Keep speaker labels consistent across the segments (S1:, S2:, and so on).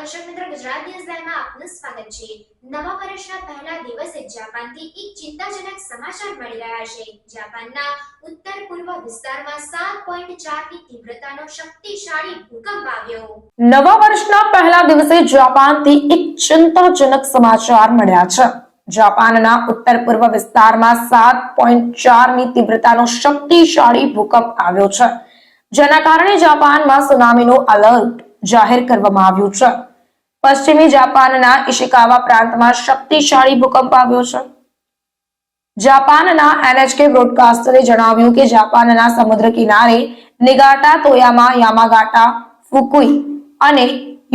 S1: દર્શક મિત્રો ગુજરાત ન્યૂઝ લાઈવમાં આપનું સ્વાગત છે. નવા વર્ષના પહેલા દિવસે જાપાનથી એક ચિંતાજનક સમાચાર મળી રહ્યા છે. જાપાનના ઉત્તર પૂર્વ વિસ્તારમાં 7.4 ની તીવ્રતાનો શક્તિશાળી ભૂકંપ આવ્યો.
S2: નવા વર્ષના પહેલા દિવસે જાપાનથી એક ચિંતાજનક સમાચાર મળ્યા છે. જાપાનના ઉત્તર પૂર્વ વિસ્તારમાં 7.4 ની તીવ્રતાનો શક્તિશાળી ભૂકંપ આવ્યો છે. જેના કારણે જાપાનમાં સુનામીનો એલર્ટ જાહેર કરવામાં આવ્યું છે. પશ્ચિમી જાપાનના ઇશિકાવા પ્રાંતમાં શક્તિશાળી ભૂકંપ આવ્યો છે. જાપાનના એનએચકે બ્રોડકાસ્ટરે જણાવ્યું કે જાપાનના સમુદ્ર કિનારે નિગાટા તોયામા યામાગાટા, ફુકુઈ અને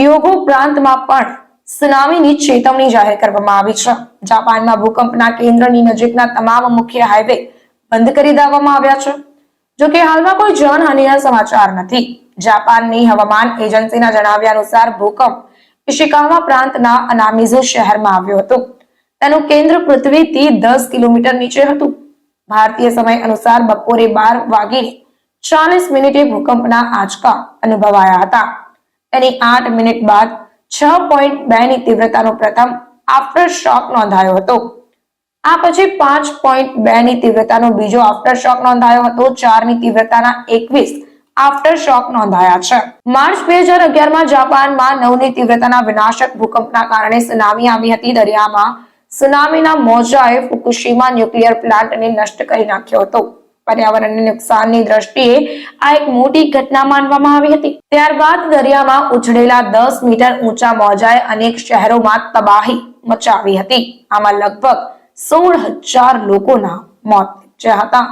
S2: યોગો પ્રાંતમાં પણ સુનામીની ચેતવણી જાહેર કરવામાં આવી છે. જાપાનમાં ભૂકંપના કેન્દ્રની નજીકના તમામ મુખ્ય હાઈવે બંધ કરી દેવામાં આવ્યા છે. જોકે હાલમાં કોઈ જાનહાનિના સમાચાર નથી. જાપાનની હવામાન એજન્સીના જણાવ્યા અનુસાર ભૂકંપ ઇશિકાવા પ્રાંતના અનામિઝુ શહેરમાં આવ્યો હતો. તેનું કેન્દ્ર પૃથ્વીથી દસ કિલોમીટર નીચે હતું. ભારતીય સમય અનુસાર બપોરે બાર વાગીને ચાલીસ મિનિટે ભૂકંપના આંચકા અનુભવાયા હતા. તેની આઠ મિનિટ બાદ છ પોઈન્ટ બે ની તીવ્રતાનો પ્રથમ આફ્ટર શોક નોંધાયો હતો. આ પછી પાંચ પોઈન્ટ બે ની તીવ્રતાનો બીજો આફ્ટર શોક નોંધાયો હતો. ચારની તીવ્રતાના એકવીસ આફ્ટર શોક નોંધાયા છે. માર્ચ બે હજાર અગિયારમાં જાપાનમાં નવની તીવ્રતાના વિનાશક ભૂકંપના કારણે સુનામી આવી હતી. દરિયામાં સુનામીના મોજાએ ફુકુશીમા ન્યુક્લિયર પ્લાન્ટને નષ્ટ કરી નાખ્યો હતો. પર્યાવરણને નુકસાનની દ્રષ્ટિએ આ એક મોટી ઘટના માનવામાં આવી હતી. ત્યારબાદ દરિયામાં ઉછળેલા દસ મીટર ઊંચા મોજાએ અનેક શહેરોમાં તબાહી મચાવી હતી. આમાં લગભગ સોળ હજાર લોકોના મોત નીપજ્યા હતા.